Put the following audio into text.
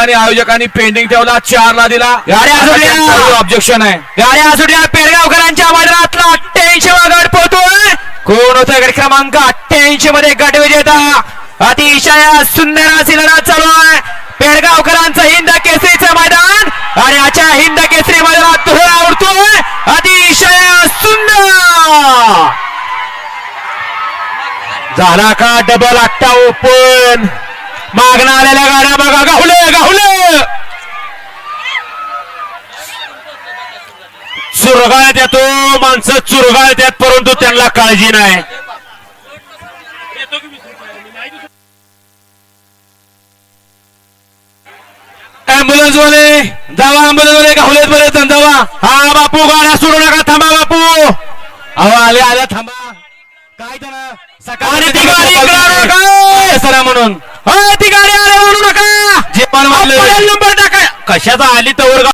आणि आयोजकांनी पेंडिंग ठेवला चार ला दिला. गाड्या सुटल्या. ऑब्जेक्शन आहे. गाड्या सुटल्या. पेरगावकरांच्या मैदानातला अठ्ठ्याऐंशी वा गट पोहतोय कोण होतं गट क्रमांक अठ्ठ्याऐंशी मध्ये गट विजेता? अतिशय सुंदर अशी लढत चालू आहे. पेडगावकरांचं हिंद केसरीचं मैदान आणि आजच्या हिंद केसरी मैदानात धुळा उडतोय. अतिशय सुंदर. झाला का डबल आट्टा ओपन मागणं आलेल्या गाड्या बघा चुरगाळ्यात येतो माणसं चुरगाळ्यात येत परंतु त्यांना काळजी नाही. अँब्युलन्स वाले जावा अँब्युलन्स वाले गावलेत बरे जावा. हा बापू गाड्या सोडू नका थांबा बापू. अहो आले आले थांबा. काय त्याला आणि ती गाडी इकडे आणू नका. सरा म्हणून. ती गाडी आली म्हणू नका. जे पण नंबर टाका कशाचा आली तर